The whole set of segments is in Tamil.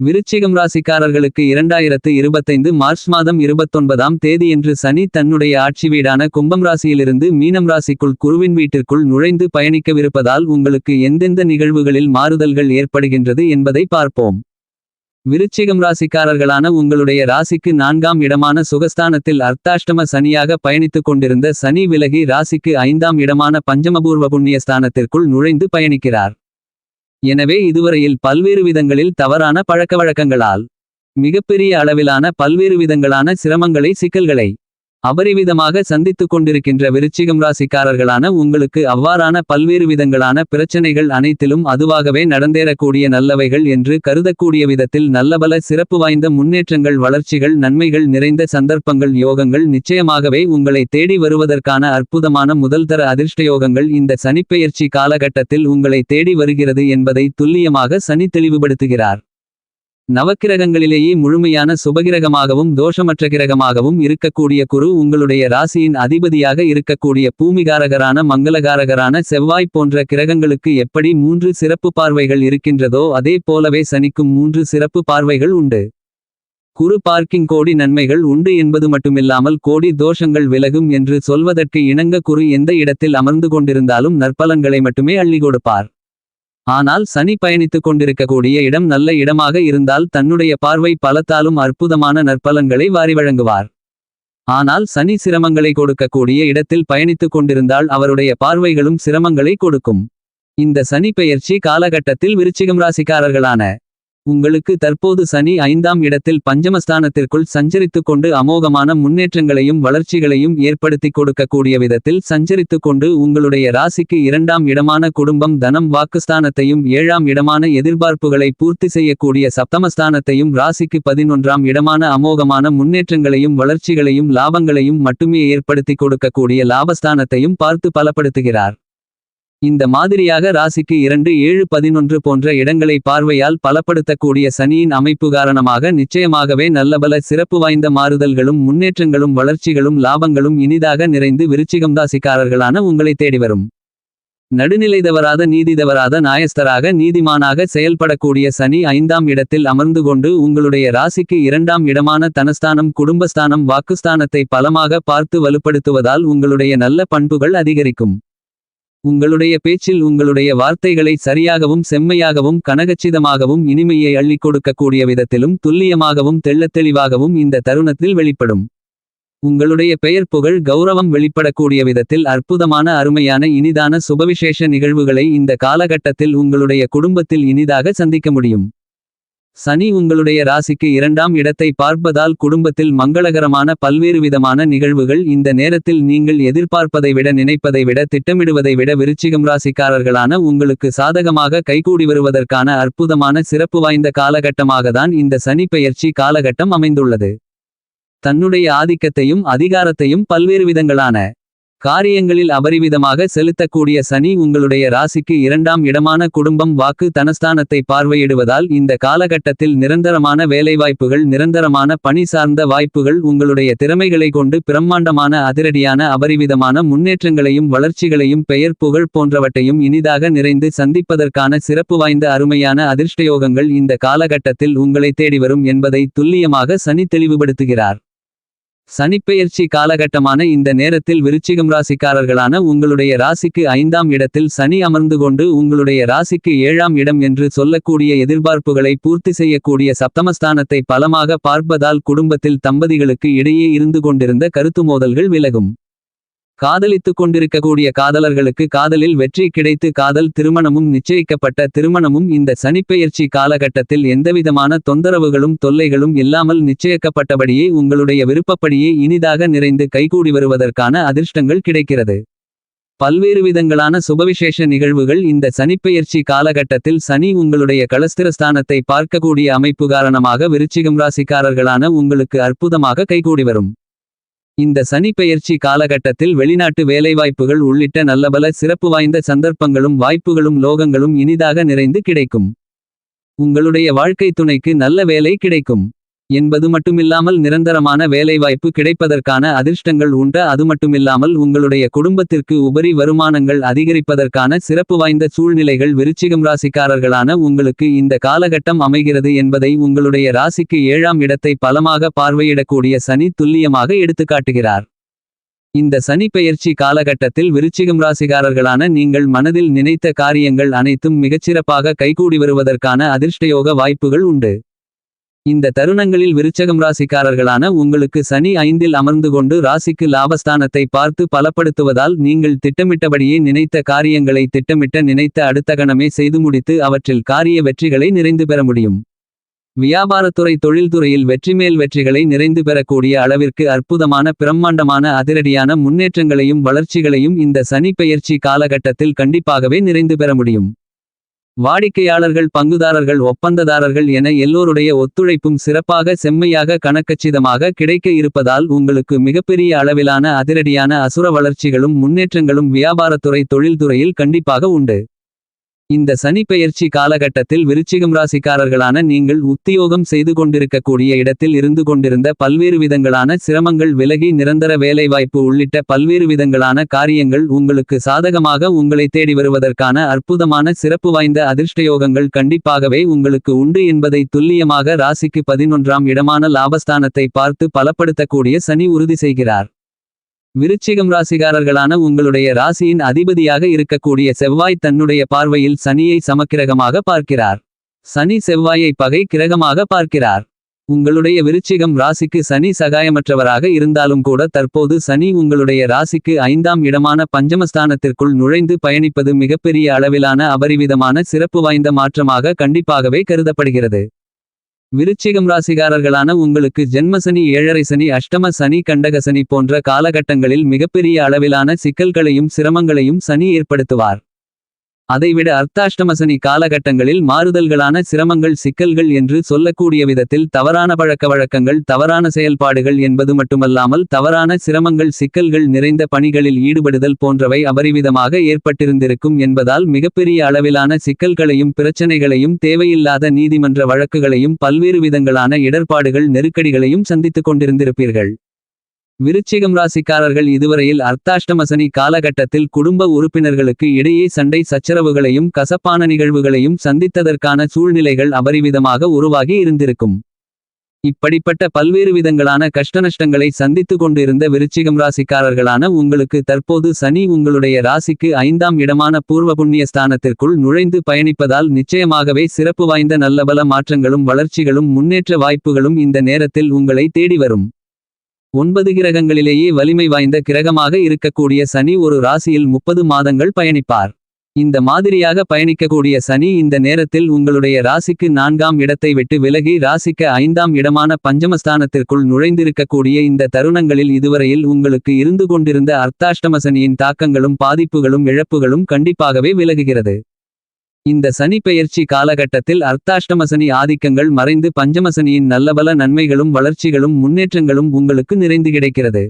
விருச்சிகம் ராசிக்காரர்களுக்கு இரண்டாயிரத்து இருபத்தைந்து மார்ச் மாதம் இருபத்தொன்பதாம் தேதியன்று சனி தன்னுடைய ஆட்சி வீடான கும்பம் ராசியிலிருந்து மீனம் ராசிக்குள் குருவின் வீட்டிற்குள் நுழைந்து பயணிக்கவிருப்பதால் உங்களுக்கு எந்தெந்த நிகழ்வுகளில் மாறுதல்கள் ஏற்படுகின்றது என்பதை பார்ப்போம். விருச்சிகம் ராசிக்காரர்களான உங்களுடைய ராசிக்கு நான்காம் இடமான சுகஸ்தானத்தில் அர்த்தாஷ்டம சனியாக பயணித்துக் கொண்டிருந்த சனி விலகி ராசிக்கு ஐந்தாம் இடமான பஞ்சமபூர்வ புண்ணியஸ்தானத்திற்குள் நுழைந்து பயணிக்கிறார். எனவே இதுவரையில் பல்வேறு விதங்களில் தவறான பழக்கவழக்கங்களால் மிகப்பெரிய அளவிலான பல்வேறு விதங்களான சிரமங்களை சிக்கல்களை அபரிவிதமாக சந்தித்துக் கொண்டிருக்கின்ற விருச்சிகம் ராசிக்காரர்களான உங்களுக்கு அவ்வாறான பல்வேறு விதங்களான பிரச்சனைகள் அனைத்திலும் அதுவாகவே நடந்தேறக்கூடிய நல்லவைகள் என்று கருதக்கூடிய விதத்தில் நல்லபல சிறப்பு வாய்ந்த முன்னேற்றங்கள் வளர்ச்சிகள் நன்மைகள் நிறைந்த சந்தர்ப்பங்கள் யோகங்கள் நிச்சயமாகவே உங்களை தேடி வருவதற்கான அற்புதமான முதல்தர அதிர்ஷ்டயோகங்கள் இந்த சனிப்பெயர்ச்சி காலகட்டத்தில் உங்களை தேடி வருகிறது என்பதை துல்லியமாக சனி தெளிவுபடுத்துகிறார். நவக்கிரகங்களிலேயே முழுமையான சுபகிரகமாகவும் தோஷமற்ற கிரகமாகவும் இருக்கக்கூடிய குரு உங்களுடைய ராசியின் அதிபதியாக இருக்கக்கூடிய பூமிகாரகரான மங்களகாரகரான செவ்வாய் போன்ற கிரகங்களுக்கு எப்படி மூன்று சிறப்பு பார்வைகள் இருக்கின்றதோ அதே போலவே சனிக்கும் மூன்று சிறப்பு பார்வைகள் உண்டு. குரு பார்க்கிங் கோடி நன்மைகள் உண்டு என்பது மட்டுமில்லாமல் கோடி தோஷங்கள் விலகும் என்று சொல்வதற்கு இணங்க குரு எந்த இடத்தில் அமர்ந்து கொண்டிருந்தாலும் நற்பலன்களை மட்டுமே அள்ளி கொடுப்பார். ஆனால் சனி பயணித்துக் கொண்டிருக்கக்கூடிய இடம் நல்ல இடமாக இருந்தால் தன்னுடைய பார்வை பலத்தாலும் அற்புதமான நற்பலன்களை வாரி வழங்குவார். ஆனால் சனி சிரமங்களை கொடுக்கக்கூடிய இடத்தில் பயணித்துக் கொண்டிருந்தால் அவருடைய பார்வைகளும் சிரமங்களை கொடுக்கும். இந்த சனி பெயர்ச்சி காலகட்டத்தில் விருச்சிகம் ராசிக்காரர்களான உங்களுக்கு தற்போது சனி ஐந்தாம் இடத்தில் பஞ்சமஸ்தானத்திற்குள் சஞ்சரித்துக் கொண்டு அமோகமான முன்னேற்றங்களையும் வளர்ச்சிகளையும் ஏற்படுத்திக் கொடுக்கக்கூடிய விதத்தில் சஞ்சரித்துக் கொண்டு உங்களுடைய ராசிக்கு இரண்டாம் இடமான குடும்பம் தனம் வாக்குஸ்தானத்தையும் ஏழாம் இடமான எதிர்பார்ப்புகளை பூர்த்தி செய்யக்கூடிய சப்தமஸ்தானத்தையும் ராசிக்கு பதினொன்றாம் இடமான அமோகமான முன்னேற்றங்களையும் வளர்ச்சிகளையும் லாபங்களையும் மட்டுமே ஏற்படுத்திக் கொடுக்கக்கூடிய லாபஸ்தானத்தையும் பார்த்து பலப்படுத்துகிறார். இந்த மாதிரியாக ராசிக்கு இரண்டு ஏழு பதினொன்று போன்ற இடங்களை பார்வையால் பலப்படுத்தக்கூடிய சனியின் அமைப்பு காரணமாக நிச்சயமாகவே நல்லபல சிறப்பு வாய்ந்த மாறுதல்களும் முன்னேற்றங்களும் வளர்ச்சிகளும் லாபங்களும் இனிதாக நிறைந்து விருச்சிகம் ராசிக்காரர்களான உங்களை தேடி வரும். நடுநிலை தவறாத நீதி தவறாத நாயஸ்தராக நீதிமானாக செயல்படக்கூடிய சனி ஐந்தாம் இடத்தில் அமர்ந்து கொண்டு உங்களுடைய ராசிக்கு இரண்டாம் இடமான தனஸ்தானம் குடும்பஸ்தானம் வாக்குஸ்தானத்தை பலமாக பார்த்து வலுப்படுத்துவதால் உங்களுடைய நல்ல பண்புகள் அதிகரிக்கும். உங்களுடைய பேச்சில் உங்களுடைய வார்த்தைகளை சரியாகவும் செம்மையாகவும் கனகச்சிதமாகவும் இனிமையை அள்ளிக் கொடுக்கக்கூடிய விதத்திலும் துல்லியமாகவும் தெள்ளத்தெளிவாகவும் இந்த தருணத்தில் வெளிப்படும். உங்களுடைய பெயர் புகழ் கௌரவம் வெளிப்படக்கூடிய விதத்தில் அற்புதமான அருமையான இனிதான சுபவிசேஷ நிகழ்வுகளை இந்த காலகட்டத்தில் உங்களுடைய குடும்பத்தில் இனிதாக சந்திக்க முடியும். சனி உங்களுடைய ராசிக்கு இரண்டாம் இடத்தை பார்ப்பதால் குடும்பத்தில் மங்களகரமான பல்வேறு விதமான நிகழ்வுகள் இந்த நேரத்தில் நீங்கள் எதிர்பார்ப்பதை விட நினைப்பதை விட திட்டமிடுவதை விட விருச்சிகம் ராசிக்காரர்களான உங்களுக்கு சாதகமாக கைகூடி வருவதற்கான அற்புதமான சிறப்பு வாய்ந்த காலகட்டமாகத்தான் இந்த சனி பெயர்ச்சி காலகட்டம் அமைந்துள்ளது. தன்னுடைய ஆதிக்கத்தையும் அதிகாரத்தையும் பல்வேறு விதங்களான காரியங்களில் அபரிவிதமாக செலுத்தக்கூடிய சனி உங்களுடைய ராசிக்கு இரண்டாம் இடமான குடும்பம் வாக்கு தனஸ்தானத்தை பார்வையிடுவதால் இந்த காலகட்டத்தில் நிரந்தரமான வேலைவாய்ப்புகள் நிரந்தரமான பணி சார்ந்த வாய்ப்புகள் உங்களுடைய திறமைகளை கொண்டு பிரம்மாண்டமான அதிரடியான அபரிவிதமான முன்னேற்றங்களையும் வளர்ச்சிகளையும் பெயர் புகழ் போன்றவற்றையும் இனிதாக நிறைந்து சந்திப்பதற்கான சிறப்பு வாய்ந்த அருமையான அதிர்ஷ்டயோகங்கள் இந்த காலகட்டத்தில் உங்களை தேடி வரும் என்பதை துல்லியமாக சனி தெளிவுபடுத்துகிறார். சனிப்பெயர்ச்சி காலகட்டமான இந்த நேரத்தில் விருச்சிகம் ராசிக்காரர்களான உங்களுடைய ராசிக்கு ஐந்தாம் இடத்தில் சனி அமர்ந்து கொண்டு உங்களுடைய ராசிக்கு ஏழாம் இடம் என்று சொல்லக்கூடிய எதிர்பார்ப்புகளை பூர்த்தி செய்யக்கூடிய சப்தமஸ்தானத்தை பலமாக பார்ப்பதால் குடும்பத்தில் தம்பதிகளுக்கு இடையே இருந்து கொண்டிருந்த கருத்து மோதல்கள் விலகும். காதலித்துக் கொண்டிருக்கக்கூடிய காதலர்களுக்கு காதலில் வெற்றி கிடைத்து காதல் திருமணமும் நிச்சயிக்கப்பட்ட திருமணமும் இந்த சனிப்பெயர்ச்சி காலகட்டத்தில் எந்தவிதமான தொந்தரவுகளும் தொல்லைகளும் இல்லாமல் நிச்சயிக்கப்பட்டபடியே உங்களுடைய விருப்பப்படியே இனிதாக நிறைந்து கைகூடி வருவதற்கான அதிர்ஷ்டங்கள் கிடைக்கிறது. பல்வேறு விதங்களான சுபவிசேஷ நிகழ்வுகள் இந்த சனிப்பெயர்ச்சி காலகட்டத்தில் சனி உங்களுடைய களஸ்திரஸ்தானத்தை பார்க்கக்கூடிய அமைப்பு காரணமாக விருச்சிகம் ராசிக்காரர்களான உங்களுக்கு அற்புதமாக கைகூடி வரும். இந்த சனி பெயர்ச்சி காலகட்டத்தில் வெளிநாட்டு வேலைவாய்ப்புகள் உள்ளிட்ட நல்லபல சிறப்பு வாய்ந்த சந்தர்ப்பங்களும் வாய்ப்புகளும் லோகங்களும் இனிதாக நிறைந்து கிடைக்கும். உங்களுடைய வாழ்க்கை துணைக்கு நல்ல வேலை கிடைக்கும். என்பது மட்டுமில்லாமல் நிரந்தரமான வேலைவாய்ப்பு கிடைப்பதற்கான அதிர்ஷ்டங்கள் உண்ட. அது மட்டுமில்லாமல் உங்களுடைய குடும்பத்திற்கு உபரி வருமானங்கள் அதிகரிப்பதற்கான சிறப்பு வாய்ந்த சூழ்நிலைகள் விருச்சிகம் ராசிக்காரர்களான உங்களுக்கு இந்த காலகட்டம் அமைகிறது என்பதை உங்களுடைய ராசிக்கு ஏழாம் இடத்தை பலமாக பார்வையிடக்கூடிய சனி துல்லியமாக எடுத்துக்காட்டுகிறார். இந்த சனி பெயர்ச்சி காலகட்டத்தில் விருச்சிகம் ராசிகாரர்களான நீங்கள் மனதில் நினைத்த காரியங்கள் அனைத்தும் மிகச்சிறப்பாக கைகூடி வருவதற்கான அதிர்ஷ்டயோக வாய்ப்புகள் உண்டு. இந்த தருணங்களில் விருச்சகம் ராசிக்காரர்களான உங்களுக்கு சனி ஐந்தில் அமர்ந்து கொண்டு ராசிக்கு லாபஸ்தானத்தை பார்த்து பலப்படுத்துவதால் நீங்கள் திட்டமிட்டபடியே நினைத்த காரியங்களை திட்டமிட்ட நினைத்த அடுத்த கணமே செய்து முடித்து அவற்றில் காரிய வெற்றிகளை நிறைந்து பெற முடியும். வியாபாரத்துறை தொழில்துறையில் வெற்றிமேல் வெற்றிகளை நிறைந்து பெறக்கூடிய அளவிற்கு அற்புதமான பிரம்மாண்டமான அதிரடியான முன்னேற்றங்களையும் வளர்ச்சிகளையும் இந்த சனி பெயர்ச்சி காலகட்டத்தில் கண்டிப்பாகவே நிறைந்து பெற முடியும். வாடிக்கையாளர்கள் பங்குதாரர்கள் ஒப்பந்ததாரர்கள் என எல்லோருடைய ஒத்துழைப்பும் சிறப்பாக செம்மையாக கணக்கச்சிதமாக கிடைக்க இருப்பதால் உங்களுக்கு மிகப்பெரிய அளவிலான அதிரடியான அசுர வளர்ச்சிகளும் முன்னேற்றங்களும் வியாபாரத்துறை தொழில்துறையில் கண்டிப்பாக உண்டு. இந்த சனி பெயர்ச்சி காலகட்டத்தில் விருச்சிகம் ராசிக்காரர்களான நீங்கள் உத்தியோகம் செய்து கொண்டிருக்கக்கூடிய இடத்தில் இருந்து கொண்டிருந்த பல்வேறு விதங்களான சிரமங்கள் விலகி நிரந்தர வேலைவாய்ப்பு உள்ளிட்ட பல்வேறு விதங்களான காரியங்கள் உங்களுக்கு சாதகமாக உங்களை தேடி வருவதற்கான அற்புதமான சிறப்பு வாய்ந்த அதிர்ஷ்டயோகங்கள் கண்டிப்பாகவே உங்களுக்கு உண்டு என்பதை துல்லியமாக ராசிக்கு பதினொன்றாம் இடமான லாபஸ்தானத்தை பார்த்து பலப்படுத்தக்கூடிய சனி உறுதி செய்கிறார். விருச்சிகம் ராசிகாரர்களான உங்களுடைய ராசியின் அதிபதியாக இருக்கக்கூடிய செவ்வாய் தன்னுடைய பார்வையில் சனியை சமக்கிரகமாக பார்க்கிறார். சனி செவ்வாயை பகை கிரகமாக பார்க்கிறார். உங்களுடைய விருச்சிகம் ராசிக்கு சனி சகாயமற்றவராக இருந்தாலும் கூட தற்போது சனி உங்களுடைய ராசிக்கு ஐந்தாம் இடமான பஞ்சமஸ்தானத்திற்குள் நுழைந்து பயணிப்பது மிகப்பெரிய அளவிலான அபரிவிதமான சிறப்பு வாய்ந்த மாற்றமாக கண்டிப்பாகவே கருதப்படுகிறது. விருச்சிகம் ராசிகாரர்களான உங்களுக்கு ஜென்மசனி ஏழரை சனி அஷ்டம சனி கண்டக சனி போன்ற காலகட்டங்களில் மிகப்பெரிய அளவிலான சிக்கல்களையும் சிரமங்களையும் சனி ஏற்படுத்துவார். அதைவிட அர்த்தாஷ்டமசனி காலகட்டங்களில் மாறுதல்களான சிரமங்கள் சிக்கல்கள் என்று சொல்லக்கூடிய விதத்தில் தவறான பழக்க வழக்கங்கள் தவறான செயல்பாடுகள் என்பது மட்டுமல்லாமல் தவறான சிரமங்கள் சிக்கல்கள் நிறைந்த பணிகளில் ஈடுபடுதல் போன்றவை அபரிவிதமாக ஏற்பட்டிருந்திருக்கும் என்பதால் மிகப்பெரிய அளவிலான சிக்கல்களையும் பிரச்சனைகளையும் தேவையில்லாத நீதிமன்ற வழக்குகளையும் பல்வேறு விதங்களான இடர்பாடுகள் நெருக்கடிகளையும் சந்தித்துக் கொண்டிருந்திருப்பீர்கள். விருச்சிகம் ராசிக்காரர்கள் இதுவரையில் அர்த்தாஷ்டமசனி காலகட்டத்தில் குடும்ப உறுப்பினர்களுக்கு இடையே சண்டை சச்சரவுகளையும் கசப்பான நிகழ்வுகளையும் சந்தித்ததற்கான சூழ்நிலைகள் அபரிவிதமாக உருவாகி இருந்திருக்கும். இப்படிப்பட்ட பல்வேறு விதங்களான கஷ்டநஷ்டங்களை சந்தித்து கொண்டிருந்த விருச்சிகம் ராசிக்காரர்களான உங்களுக்கு தற்போது சனி உங்களுடைய ராசிக்கு ஐந்தாம் இடமான பூர்வ புண்ணிய ஸ்தானத்திற்குள் நுழைந்து பயணிப்பதால் நிச்சயமாகவே சிறப்பு வாய்ந்த நல்லபல மாற்றங்களும் வளர்ச்சிகளும் முன்னேற்ற வாய்ப்புகளும் இந்த நேரத்தில் உங்களை தேடி வரும். ஒன்பது கிரகங்களிலேயே வலிமை வாய்ந்த கிரகமாக இருக்கக்கூடிய சனி ஒரு ராசியில் முப்பது மாதங்கள் பயணிப்பார். இந்த மாதிரியாக பயணிக்கக்கூடிய சனி இந்த நேரத்தில் உங்களுடைய ராசிக்கு நான்காம் இடத்தை விட்டு விலகி ராசிக்கு ஐந்தாம் இடமான பஞ்சமஸ்தானத்திற்குள் நுழைந்திருக்கக்கூடிய இந்த தருணங்களில் இதுவரையில் உங்களுக்கு இருந்து கொண்டிருந்த அர்த்தாஷ்டம சனியின் தாக்கங்களும் பாதிப்புகளும் இழப்புகளும் கண்டிப்பாகவே விலகுகிறது. இந்த சனி பெயர்ச்சி காலகட்டத்தில் அர்த்தாஷ்டமசனி ஆதிக்கங்கள் மறைந்து பஞ்சமசனியின் நல்லபல நன்மைகளும் வளர்ச்சிகளும் முன்னேற்றங்களும் உங்களுக்கு நிறைந்து கிடைக்கிறது.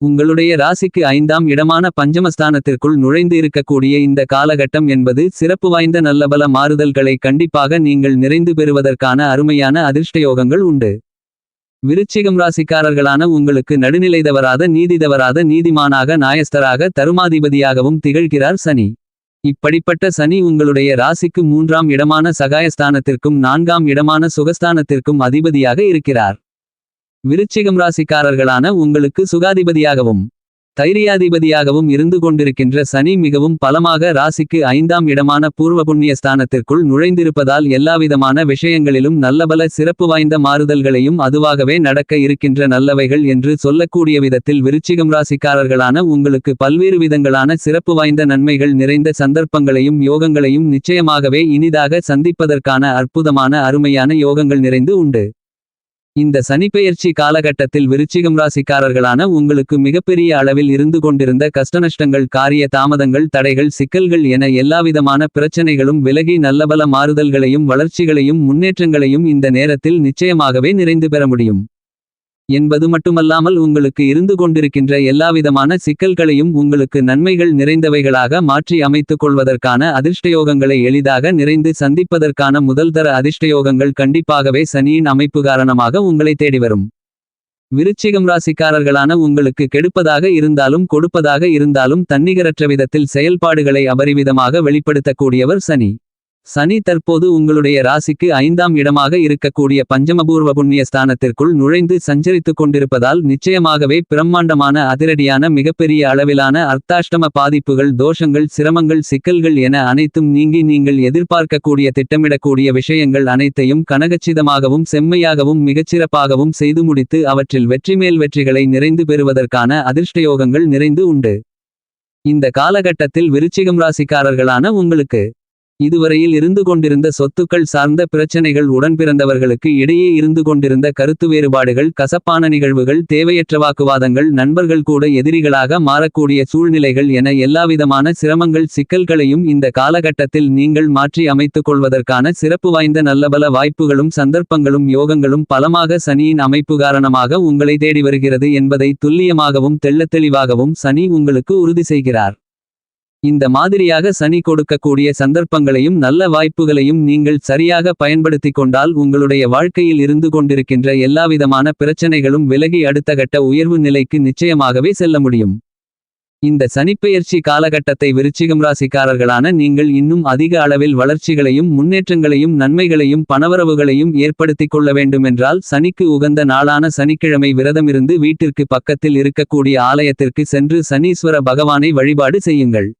உங்களுடைய ராசிக்கு ஐந்தாம் இடமான பஞ்சமஸ்தானத்திற்குள் நுழைந்து இருக்கக்கூடிய இந்த காலகட்டம் என்பது சிறப்பு வாய்ந்த நல்லபல மாறுதல்களை கண்டிப்பாக நீங்கள் நிறைந்து பெறுவதற்கான அருமையான அதிர்ஷ்டயோகங்கள் உண்டு. விருச்சிகம் ராசிக்காரர்களான உங்களுக்கு நடுநிலைதவராத நீதிதவராத நீதிமானாக நாயஸ்தராக தருமாதிபதியாகவும் திகழ்கிறார் சனி. இப்படிப்பட்ட சனி உங்களுடைய ராசிக்கு மூன்றாம் இடமான சகாயஸ்தானத்திற்கும் நான்காம் இடமான சுகஸ்தானத்திற்கும் அதிபதியாக இருக்கிறார். விருச்சிகம் ராசிக்காரர்களான உங்களுக்கு சுகாதிபதியாகவும் தைரியாதிபதியாகவும் இருந்து கொண்டிருக்கின்ற சனி மிகவும் பலமாக ராசிக்கு ஐந்தாம் இடமான பூர்வ புண்ணிய ஸ்தானத்திற்குள் நுழைந்திருப்பதால் எல்லாவிதமான விஷயங்களிலும் நல்லபல சிறப்பு வாய்ந்த மாறுதல்களையும் அதுவாகவே நடக்க இருக்கின்ற நல்லவைகள் என்று சொல்லக்கூடிய விதத்தில் விருச்சிகம் ராசிக்காரர்களான உங்களுக்கு பல்வேறு விதங்களான சிறப்பு வாய்ந்த நன்மைகள் நிறைந்த சந்தர்ப்பங்களையும் யோகங்களையும் நிச்சயமாகவே இனிதாக சந்திப்பதற்கான அற்புதமான அருமையான யோகங்கள் நிறைந்து உண்டு. இந்த சனிப்பெயர்ச்சி காலகட்டத்தில் விருச்சிகம் ராசிக்காரர்களான உங்களுக்கு மிகப்பெரிய அளவில் இருந்து கொண்டிருந்த கஷ்டநஷ்டங்கள் காரிய தாமதங்கள் தடைகள் சிக்கல்கள் என எல்லாவிதமான பிரச்சனைகளும் விலகி நல்லபல மாறுதல்களையும் வளர்ச்சிகளையும் முன்னேற்றங்களையும் இந்த நேரத்தில் நிச்சயமாகவே நிறைந்து பெற முடியும். என்பது மட்டுமல்லாமல் உங்களுக்கு இருந்து கொண்டிருக்கின்ற எல்லாவிதமான சிக்கல்களையும் உங்களுக்கு நன்மைகள் நிறைந்தவைகளாக மாற்றி அமைத்துக் கொள்வதற்கான அதிர்ஷ்டயோகங்களை எளிதாக நிறைந்து சந்திப்பதற்கான முதல்தர அதிர்ஷ்டயோகங்கள் கண்டிப்பாகவே சனியின் அமைப்பு காரணமாக உங்களை தேடிவரும் விருச்சிகம் ராசிக்காரர்களான உங்களுக்கு கெடுப்பதாக இருந்தாலும் கொடுப்பதாக இருந்தாலும் தன்னிகரற்ற விதத்தில் செயல்பாடுகளை அபரிவிதமாக வெளிப்படுத்தக்கூடியவர் சனி. சனி தற்போது உங்களுடைய ராசிக்கு ஐந்தாம் இடமாக இருக்கக்கூடிய பஞ்சமபூர்வ புண்ணிய ஸ்தானத்திற்குள் நுழைந்து சஞ்சரித்துக் கொண்டிருப்பதால் நிச்சயமாகவே பிரம்மாண்டமான அதிரடியான மிகப்பெரிய அளவிலான அர்த்தாஷ்டம பாதிப்புகள் தோஷங்கள் சிரமங்கள் சிக்கல்கள் என அனைத்தும் நீங்கி நீங்கள் எதிர்பார்க்கக்கூடிய திட்டமிடக்கூடிய விஷயங்கள் அனைத்தையும் கனகச்சிதமாகவும் செம்மையாகவும் மிகச்சிறப்பாகவும் செய்து முடித்து அவற்றில் வெற்றிமேல் வெற்றிகளை நிறைந்து பெறுவதற்கான அதிர்ஷ்டயோகங்கள் நிறைந்து உண்டு. இந்த காலகட்டத்தில் விருச்சிகம் ராசிக்காரர்களான உங்களுக்கு இதுவரையில் இருந்து கொண்டிருந்த சொத்துக்கள் சார்ந்த பிரச்சனைகள் உடன்பிறந்தவர்களுக்கு இடையே இருந்து கொண்டிருந்த கருத்து வேறுபாடுகள் கசப்பான நிகழ்வுகள் தேவையற்ற வாக்குவாதங்கள் நண்பர்கள் கூட எதிரிகளாக மாறக்கூடிய சூழ்நிலைகள் என எல்லாவிதமான சிரமங்கள் சிக்கல்களையும் இந்த காலகட்டத்தில் நீங்கள் மாற்றி அமைத்துக் கொள்வதற்கான சிறப்பு வாய்ந்த நல்லபல வாய்ப்புகளும் சந்தர்ப்பங்களும் யோகங்களும் பலமாக சனியின் அமைப்பு காரணமாக உங்களை தேடி வருகிறது என்பதை துல்லியமாகவும் தெள்ளத்தெளிவாகவும் சனி உங்களுக்கு உறுதி செய்கிறார். இந்த மாதிரியாக சனி கொடுக்கக்கூடிய சந்தர்ப்பங்களையும் நல்ல வாய்ப்புகளையும் நீங்கள் சரியாக பயன்படுத்திக் கொண்டால் உங்களுடைய வாழ்க்கையில் இருந்து கொண்டிருக்கின்ற எல்லாவிதமான பிரச்சனைகளும் விலகி அடுத்த கட்ட உயர்வு நிலைக்கு நிச்சயமாகவே செல்ல முடியும். இந்த சனிப்பெயர்ச்சி காலகட்டத்தை விருச்சிகம் ராசிக்காரர்களான நீங்கள் இன்னும் அதிக அளவில் வளர்ச்சிகளையும் முன்னேற்றங்களையும் நன்மைகளையும் பணவரவுகளையும் ஏற்படுத்திக் கொள்ள வேண்டுமென்றால் சனிக்கு உகந்த நாளான சனிக்கிழமை விரதமிருந்து வீட்டிற்கு பக்கத்தில் இருக்கக்கூடிய ஆலயத்திற்கு சென்று சனீஸ்வர பகவானை வழிபாடு செய்யுங்கள்.